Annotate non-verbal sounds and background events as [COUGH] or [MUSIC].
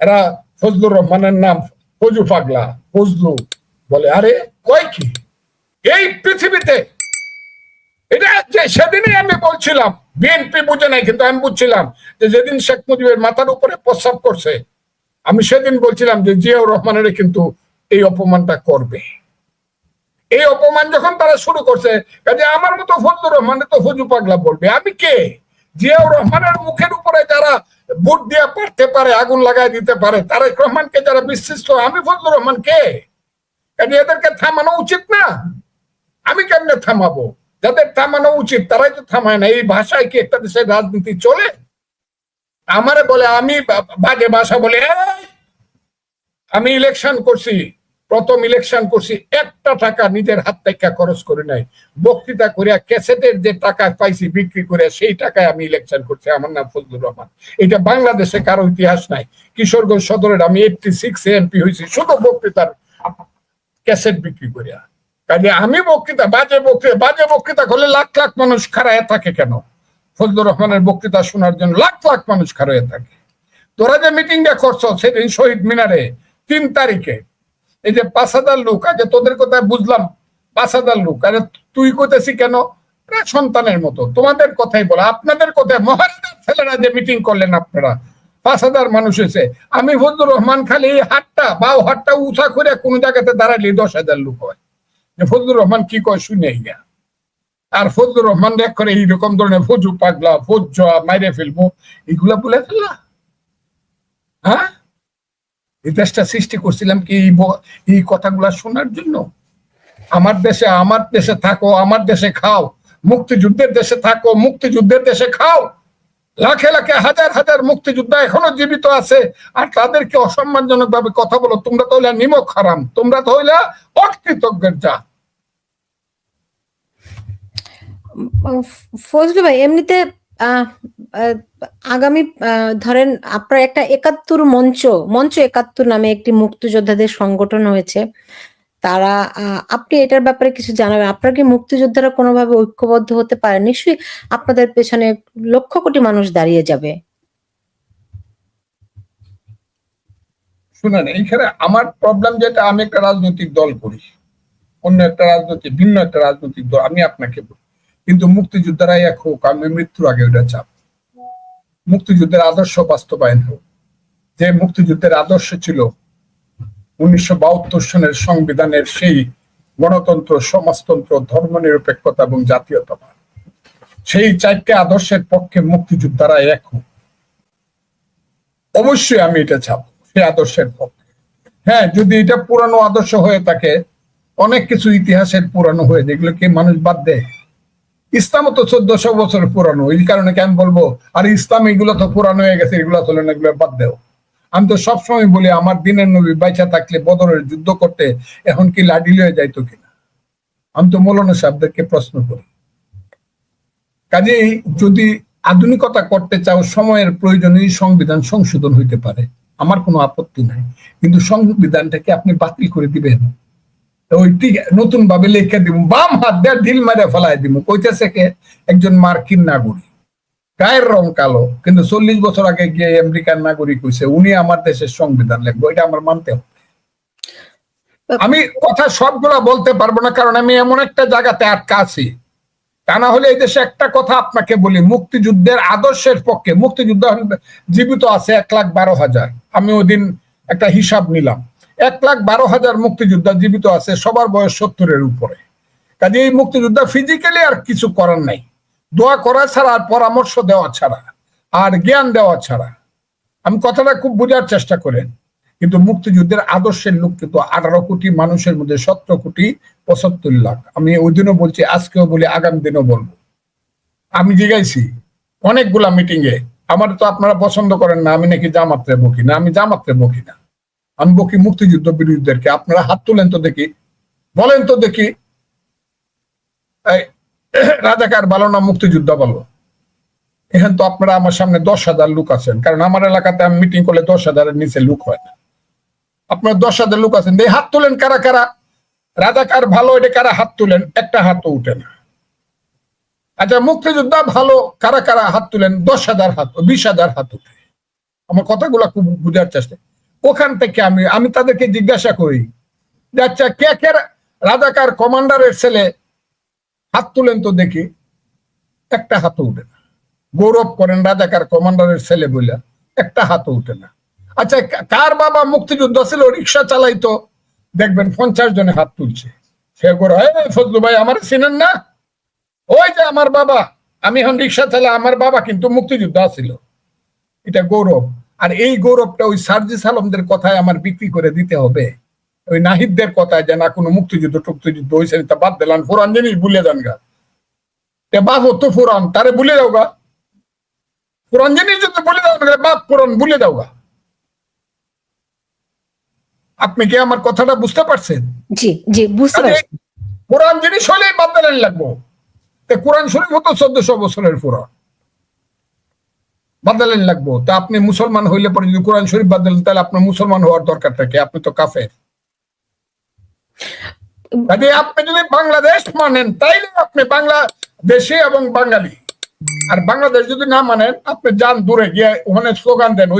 এরা ফজলুর রহমানের নাম ফজু পাগলা, ফজলু বলে। আরে কয় কি? এই পৃথিবীতে এটা যে সেদিনই আমি বলছিলাম, বিএনপি বুঝে নাই, কিন্তু আমি বুঝছিলাম যে যেদিন শেখ মুজিবের মাথার উপরে প্রস্রাব করছে, আমি সেদিন বলছিলাম যে জিয়াউর রহমানের কিন্তু এই অপমানটা করবে। এই অপমান যখন তারা শুরু করছে, কাজে আমার মতো ফজলুর রহমানের তো ফজু পাগলা বলবে। আমি কে? জিয়াউর রহমানের মুখের উপরে যারা বুট দিয়ে পারতে পারে আগুন লাগাই দিতে পারে। তারেক রহমানকে যারা বিশ্বাস আমি ফজলুর রহমান কে? এদেরকে থামানো উচিত না। আমি কেমনে থামাবো? যাদের থামানো উচিত তারাই তো থামায় না। এই ভাষায় কি একটা দেশের রাজনীতি চলে? আমারে বলে আমি বাজে ভাষা বলে "এই, আমি ইলেকশন করছি। প্রথম ইলেকশন করছি, একটা টাকা নিজের হাত থেকে খরচ করে নাই। বক্তৃতা করিয়া ক্যাসেটের যে টাকা পাইছি, বিক্রি করে সেই টাকায় আমি ইলেকশন করছি। আমার নাম ফজলুর রহমান। এটা বাংলাদেশে কারও ইতিহাস নাই। কিশোরগঞ্জ সদরের আমি এইটটি সিক্স এমপি হয়েছি শুধু বক্তৃতার ক্যাসেট বিক্রি করিয়া। কাজে আমি বক্তৃতা, বাজে বক্তৃতা বাজে বক্তৃতা করলে লাখ লাখ মানুষ খাড়ায় থাকে কেন? ফজলুর রহমানের বক্তৃতা শোনার জন্য লাখ লাখ মানুষ খাড়ায় থাকে। তোরা যে মিটিংটা করছ, সেদিন শহীদ মিনারে, তিন তারিখে এই যে পাঁচ হাজার লোক, আগে তোদের কথায় বুঝলাম, পাঁচ হাজার লোক, আরে তুই কইতেছি কেন? সন্তানের মতো। তোমাদের কথাই বলা, আপনাদের কথায় মহারাজার ছেলেরা যে মিটিং করলেন আপনারা, পাঁচ হাজার মানুষ হয়েছে। আমি ফজলুর রহমান খালি এই হাতটা, বাও হাতটা উঁচা করে কোন জায়গাতে দাঁড়ালে দশ হাজার লোক হয়। ফজলুর রহমান কি কয় শুনে গিয়া আর ফজলুর রহমান দেখ করে এইরকম ধরনের ফজু পাগলা ফজ মাইরে ফেলব, এগুলা বলে ফেললা? হ্যাঁ? এই দেশটা সৃষ্টি করছিলাম কি এই কথাগুলা শোনার জন্য? আমার দেশে আমার দেশে থাকো, আমার দেশে খাও। মুক্তিযুদ্ধের দেশে থাকো, মুক্তিযুদ্ধের দেশে খাও। লাখে লাখে, হাজার হাজার মুক্তিযোদ্ধা এখনও জীবিত আছে। আর তাদেরকে অসম্মানজনক ভাবে কথা বলো, তোমরা তো হইলা নিমক হারাম, তোমরা তো হইলা অকৃতজ্ঞের যা ফজলু ভাই, এমনিতে আগামী ধরেন আপনার একটা একাত্তর মঞ্চ মঞ্চ একাত্তর নামে একটি মুক্তিযোদ্ধাদের সংগঠন হয়েছে। তারা আপনি এটার ব্যাপারে কিছু জানাবেন? আপনার কি মুক্তিযোদ্ধারা কোনোভাবে ঐক্যবদ্ধ হতে পারে? নিশ্চয়ই আপনাদের পেছনে লক্ষ কোটি মানুষ দাঁড়িয়ে যাবে। শুনেন, এইখানে আমার প্রবলেম যেটা, আমি একটা রাজনৈতিক দল করি। অন্য একটা রাজনৈতিক, ভিন্ন একটা রাজনৈতিক দল, আমি আপনাকে বলি। কিন্তু মুক্তিযোদ্ধারা এক হোক, আমি মৃত্যুর আগে ওটা চাপ মুক্তিযুদ্ধের আদর্শ বাস্তবায়ন হোক। যে মুক্তিযুদ্ধের আদর্শ ছিল উনিশশো বাহাত্তর সনের সংবিধানের সেই গণতন্ত্র, সমাজতন্ত্র, ধর্মনিরপেক্ষতা এবং জাতীয়তাবাদ, সেই চারটে আদর্শের পক্ষে মুক্তিযোদ্ধারা এক হোক। অবশ্যই আমি এটা চাপ সেই আদর্শের পক্ষে। হ্যাঁ যদি এটা পুরানো আদর্শ হয়ে থাকে, অনেক কিছু ইতিহাসের পুরানো হয়ে যেগুলো যেগুলোকে মানুষ বাদ দেয়। ইসলাম তো চোদ্দশো বছর পুরানো, এই কারণে কেন বলব? আর ইসলাম এগুলো তো পুরানো হয়ে গেছে, এগুলো চলে না, এগুলো বাদ দেও। আমি তো সবসময় বলি, আমার দিনের নবী বাইচা থাকলে বদরের যুদ্ধ করতে এখন কি লাডি লয়ে যাইতো কিনা? আমি তো মৌলানা সাহেবদেরকে প্রশ্ন করি। কাজেই যদি আধুনিকতা করতে চাও, সময়ের প্রয়োজনে সংবিধান সংশোধন হইতে পারে। আমার কোনো আপত্তি নাই। কিন্তু সংবিধানটাকে আপনি বাতিল করে দিবেন। ওই ঠিক নতুন ভাবে লিখে দিব, বাম হাত দিয়ে ঢিল মারে ফেলাই দিব। কইতেছে কে? একজন মার্কিন নাগরিক। গায়ের রং কালো, কিন্তু চল্লিশ বছর আগে গিয়ে আমেরিকান নাগরিক হয়েছে উনি আমার দেশের সংবিধান লিখব এটা আমার মানতে হবে। আমি কথা সবগুলা বলতে পারব না, কারণ আমি এমন একটা জায়গাতে আটকা আছি। তা না হলে এই দেশে একটা কথা আপনাকে বলি, মুক্তিযুদ্ধের আদর্শের পক্ষে, মুক্তিযুদ্ধ জীবিত আছে এক লাখ বারো হাজার। আমি ওই দিন একটা হিসাব নিলাম। এক লাখ বারো হাজার মুক্তিযোদ্ধা জীবিত আছে, সবার বয়স সত্তরের উপরে। কাজে এই মুক্তিযোদ্ধা ফিজিক্যালি আর কিছু করার নাই। দোয়া করা ছাড়া, আর পরামর্শ দেওয়া ছাড়া, আর জ্ঞান দেওয়া ছাড়া। আমি কথাটা খুব বোঝার চেষ্টা করেন, কিন্তু মুক্তিযুদ্ধের আদর্শের লোক কিন্তু আঠারো কোটি মানুষের মধ্যে সতেরো কোটি পঁচাত্তর লাখ। আমি ওই দিনও বলছি, আজকেও বলি, আগামী দিনও বলব। আমি জিগাইছি, অনেকগুলা মিটিং এ আমার তো আপনারা পছন্দ করেন না, আমি নাকি জামাত্রে বকি না আমি জামাত্রে বকি না আমি বকি মুক্তিযুদ্ধ বিরোধীদেরকে আপনারা হাত তুলেন তো দেখি, বলেন তো দেখি। [CLEARS THROAT] রাজাকার ভালো না মুক্তিযোদ্ধা ভালো? এখানে তো আপনারা আমার সামনে দশ হাজার লোক আছেন, কারণ আমার এলাকাতে আমি মিটিং করলে দশ হাজারের নিচে লোক হয় না। আপনার দশ হাজার লোক আছেন, এই হাত তুলেন কারা কারা? রাজাকার ভালো, এটা কারা হাত তুলেন? একটা হাতও উঠে না। আচ্ছা মুক্তিযোদ্ধা ভালো, কারা কারা হাত তুলেন? দশ হাজার হাত, বিশ হাজার হাত উঠে। আমার কথাগুলা খুব বুঝার চেষ্টা ওখান থেকে আমি আমি তাদেরকে জিজ্ঞাসা করি আচ্ছা কে কে রাজাকার কমান্ডারের ছেলে হাত তুলেন তো দেখি। একটা হাত উঠে না। গৌরব করেন রাজাকার কমান্ডারের ছেলে বলে একটা হাত উঠে না। আচ্ছা কার বাবা মুক্তিযুদ্ধ ছিল? রিক্সা চালাইতো দেখবেন, পঞ্চাশ জনে হাত তুলছে। সে করে ফজলু ভাই, আমার চিনেন না? ওই যে আমার বাবা, আমি এখন রিক্সা চালা আমার বাবা কিন্তু মুক্তিযুদ্ধ আছিল। এটা গৌরব। আর এই গৌরবটা ওই সার্জিস আলমদের কথায় আমার বিক্রি করে দিতে হবে। ওই নাহিদদের কথায় যে না কোনো মুক্তিযুদ্ধ টুক্তিযুদ্ধ হয়েছে তা বাদ দিলাম পুরান জিনিস ভুলে যান গা। তে বাপ তো পুরান তারে ভুলে যাও গা। পুরান জিনিস যদি ভুলে যাও না, বাপ পুরান ভুলে যাও গা। আপনি কি আমার কথাটা বুঝতে পারছেন? জি জি বুঝতে পারছি। কোরআন জিনিস হলেই বাদ দিলেন লাগবো। তে কোরআন শরীফ হতো চোদ্দশো বছরের কোরআন বাদালেন লাগবো। তা আপনি মুসলমান হইলে পরে যদি কোরআন শরীফ বাদ দিলেন তাহলে আপনার মুসলমান হওয়ার দরকার থাকে। আপনি তো কাফের। কাজে আপনি যদি বাংলাদেশ মানেন, তাইলে আপনি বাংলাদেশে এবং বাঙালি। আর বাংলাদেশ যদি না মানেন, আপনি যান দূরে গিয়ে ওখানে স্লোগান দেন